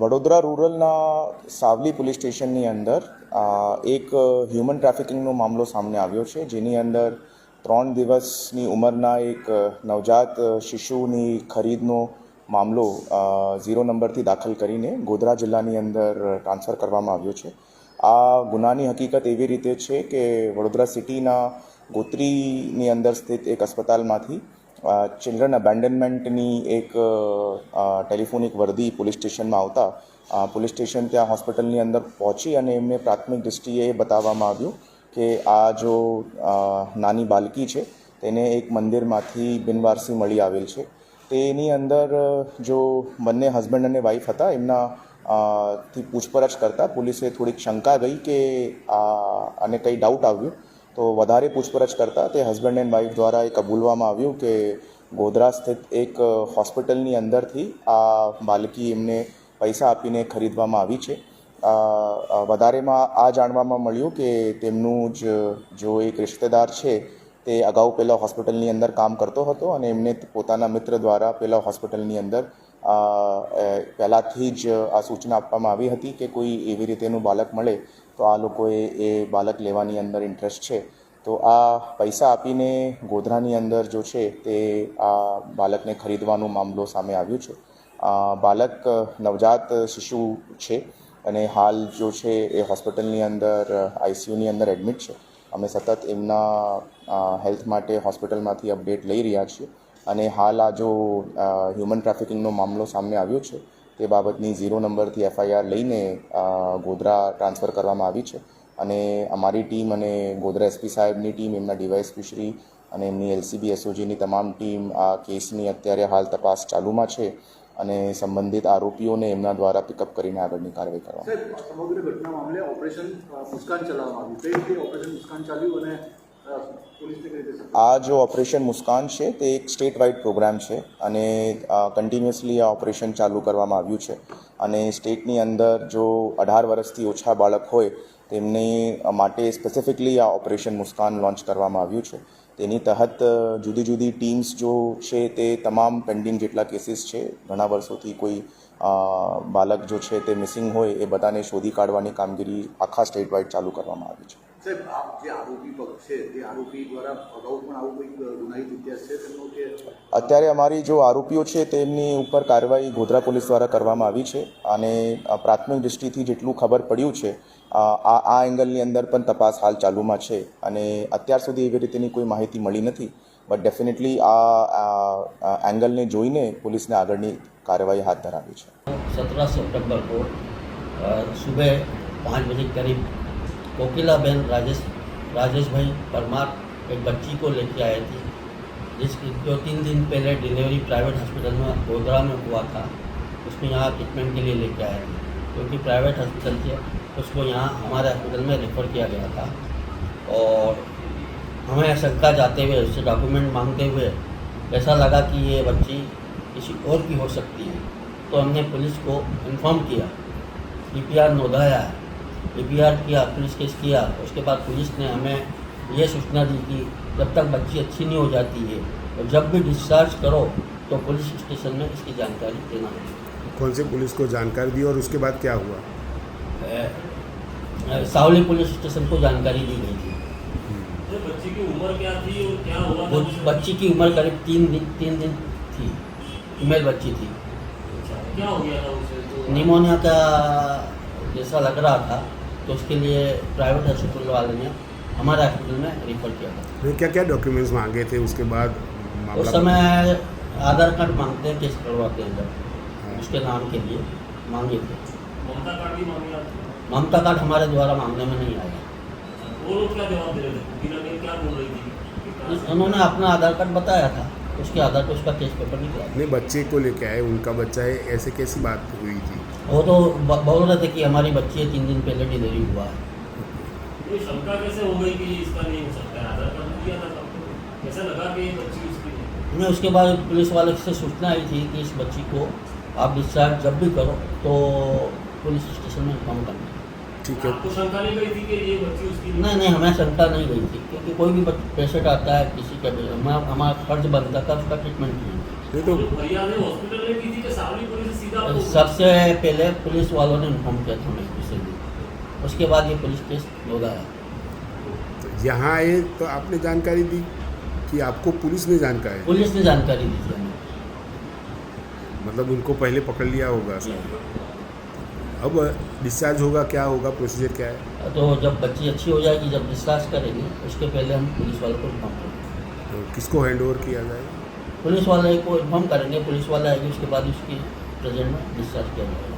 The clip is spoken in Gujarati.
વડોદરા રૂરલના સાવલી પોલીસ સ્ટેશનની અંદર એક હ્યુમન ટ્રાફિકિંગનો મામલો સામે આવ્યો છે, જેની અંદર ત્રણ દિવસની ઉંમરના એક નવજાત શિશુની ખરીદનો મામલો ઝીરો નંબરથી દાખલ કરીને ગોધરા જિલ્લાની અંદર ટ્રાન્સફર કરવામાં આવ્યો છે. આ ગુનાની હકીકત એવી રીતે છે કે વડોદરા સિટીના ગોત્રીની અંદર સ્થિત એક અસ્પતાલમાંથી ચિલ્ડ્રન અબેન્ડનમેન્ટની એક ટેલિફોનિક વર્દી પોલીસ સ્ટેશનમાં આવતા પોલીસ સ્ટેશન ત્યાં હોસ્પિટલની અંદર પહોંચી અને એમને પ્રાથમિક દૃષ્ટિએ બતાવવામાં આવ્યું કે આ જો નાની બાલકી છે, તેને એક મંદિરમાંથી બિનવારસી મળી આવેલ છે. તેની અંદર જો બંને હસબન્ડ અને વાઈફ હતા, એમના થી પૂછપરછ કરતાં, પોલીસે થોડીક શંકા ગઈ કે આ અને કંઈ ડાઉટ આવ્યું. તો વધારે પૂછપરછ કરતાં તે હસબન્ડ એન્ડ વાઈફ દ્વારા એ કબૂલવામાં આવ્યું કે ગોધરા સ્થિત એક હોસ્પિટલની અંદરથી આ બાલકી એમને પૈસા આપીને ખરીદવામાં આવી છે. વધારેમાં આ જાણવામાં મળ્યું કે તેમનું જ, જો એક રિશ્તેદાર છે, તે અગાઉ પહેલાં હોસ્પિટલની અંદર કામ કરતો હતો અને એમને પોતાના મિત્ર દ્વારા પહેલાં હોસ્પિટલની અંદર પહેલાંથી જ આ સૂચના આપવામાં આવી હતી કે કોઈ એવી રીતેનું બાળક મળે તો આ લોકોએ એ બાળક લેવાની અંદર ઇન્ટરેસ્ટ છે. તો આ પૈસા આપીને ગોધરાની અંદર જો છે તે આ બાળકને ખરીદવાનો મામલો સામે આવ્યું છે. બાળક નવજાત શિશુ છે અને હાલ જો છે એ હોસ્પિટલની અંદર, આઈસીયુની અંદર એડમિટ છે. અમે સતત એમના હેલ્થ માટે હોસ્પિટલમાંથી અપડેટ લઈ રહ્યા છીએ. અને હાલ આ જો હ્યુમન ટ્રાફિકિંગનો મામલો સામે આવ્યો છે, તે બાબતની ઝીરો નંબરથી એફઆઈઆર લઈને ગોધરા ટ્રાન્સફર કરવામાં આવી છે. અને અમારી ટીમ અને ગોધરા એસપી સાહેબની ટીમ એમના ડીવાયએસપી શ્રી અને એમની એલસીબી એસઓજીની તમામ ટીમ આ કેસની અત્યારે હાલ તપાસ ચાલુમાં છે અને સંબંધિત આરોપીઓને એમના દ્વારા પિકઅપ કરીને આગળની કાર્યવાહી કરવામાં સમગ્ર ઘટના મામલે ઓપરેશન મુસ્કાન ચલાવવામાં આવ્યું. કઈ રીતે ઓપરેશન મુસ્કાન ચાલ્યું અને આ જો ઓપરેશન મુસ્કાન છે, તે એક સ્ટેટ વાઇડ પ્રોગ્રામ છે અને કન્ટિન્યુઅસલી આ ઓપરેશન ચાલુ કરવામાં આવ્યું છે. અને સ્ટેટની અંદર જો અઢાર વર્ષથી ઓછા બાળક હોય, તેમની માટે સ્પેસિફિકલી આ ઓપરેશન મુસ્કાન લોન્ચ કરવામાં આવ્યું છે. તેની તહત જુદી જુદી ટીમ્સ જો છે, તે તમામ પેન્ડિંગ જેટલા કેસીસ છે, ઘણા વર્ષોથી કોઈ બાળક જો છે, તે મિસિંગ હોય, એ બધાને શોધી કાઢવાની કામગીરી આખા સ્ટેટ વાઇડ ચાલુ કરવામાં આવી છે. સાહેબ આ જે આરોપી પક્ષ છે તે આરોપી દ્વારા અગાઉ પણ આવું કંઈક ગુનાહિત ઇતિહાસ છે તેમનો કે અત્યારે અમારી જો આરોપીઓ છે તેમની ઉપર કાર્યવાહી ગોધરા પોલીસ દ્વારા કરવામાં આવી છે અને પ્રાથમિક દૃષ્ટિથી જેટલું ખબર પડ્યું છે આ આ એંગલની અંદર પણ તપાસ હાલ ચાલુમાં છે અને અત્યાર સુધી એવી રીતેની કોઈ માહિતી મળી નથી. બટ ડેફિનેટલી આ એંગલને જોઈને પોલીસને આગળની કાર્યવાહી હાથ ધરાવી છે. સતરા સપ્ટેમ્બર કો સુબહ પાંચ બજે કરીબ कोकिला बहन राजेश राजेश भाई परमार एक बच्ची को लेके आए थे, जिसकी जो तीन दिन पहले डिलीवरी प्राइवेट हॉस्पिटल में गोधरा में हुआ था। उसको यहाँ ट्रीटमेंट के लिए लेके आए थे। क्योंकि प्राइवेट हॉस्पिटल थे उसको यहाँ हमारे हॉस्पिटल में रेफर किया गया था। और हमें शंका जाते हुए, उससे डॉक्यूमेंट मांगते हुए ऐसा लगा कि ये बच्ची किसी और की हो सकती है। तो हमने पुलिस को इन्फॉर्म किया। सी पी आर नोधाया। है पीपीआर किया पुलिस केस किया उसके बाद पुलिस ने हमें ये सूचना दी कि जब तक बच्ची अच्छी नहीं हो जाती है तो जब भी डिस्चार्ज करो तो पुलिस स्टेशन में इसकी जानकारी देना है। कौन से पुलिस को जानकारी दी और उसके बाद क्या हुआ? सावली पुलिस स्टेशन को जानकारी दी गई थी। बच्ची की उम्र क्या थी और क्या हुआ वो बच्ची की उम्र करीब तीन दिन तीन दिन थी। फीमेल बच्ची थी। अच्छा, क्या हो गया था उसे? तो निमोनिया का जैसा लग रहा था तो उसके लिए प्राइवेट हॉस्पिटल वाले ने हमारे हॉस्पिटल में रेफर किया था। क्या क्या डॉक्यूमेंट्स मांगे थे उसके बाद उस समय आधार कार्ड मांगते हैं केस करवाते हैं जब उसके नाम के लिए मांगे थे। ममता कार्ड भी मांगे आपने? ममता कार्ड हमारे द्वारा मांगने में नहीं आया। वो लोग क्या जवाब दे रहे थे? क्या बोल रही थी? उन्होंने अपना आधार कार्ड बताया था। उसके आधार पर उसका केस पेपर निकला। नहीं बच्चे को लेके आए उनका बच्चा है ऐसे कैसी बात हुई थी? वो तो बोल रहे थे कि हमारी बच्ची है तीन दिन पहले डिलीवरी हुआ है। ये शंका कैसे हो गई कि इसका नहीं हो सकता है? आधार कार्ड तो दिया था सबको। कैसे लगा कि बच्ची उसकी नहीं उसके बाद पुलिस वाले से सूचना आई थी कि इस बच्ची को आप डिस्चार्ज जब भी करो तो पुलिस स्टेशन में इन्फॉर्म करना ठीक है। आपको शंका नहीं गई थी कि ये बच्ची उसकी नहीं नहीं हमें शंका नहीं गई थी क्योंकि कोई भी पेशेंट आता है किसी का भी हमारा हमारा फ़र्ज़ बनता था उसका ट्रीटमेंट नहीं तो तो फरियाद हॉस्पिटल में की थी कि सावली पुलिस सीधा सबसे पहले पुलिस वालों ने इन्फॉर्म किया था मैं दूसरे दिन उसके बाद ये पुलिस केस लगाया तो यहाँ आए तो आपने जानकारी दी कि आपको पुलिस ने जानकारी? पुलिस ने जानकारी दी थी मतलब उनको पहले पकड़ लिया होगा अब डिस्चार्ज होगा क्या होगा प्रोसीजर क्या है? तो जब बच्ची अच्छी हो जाएगी जब डिस्चार्ज करेंगे उसके पहले हम पुलिस वालों को इन्फॉर्म करेंगे। तो किसको हैंड ओवर किया जाएगा पुलिस वाले को इन्फॉर्म करेंगे पुलिस वाले आएंगे उसके बाद उसकी प्रेजेंट में डिस्चार्ज किया जाएगा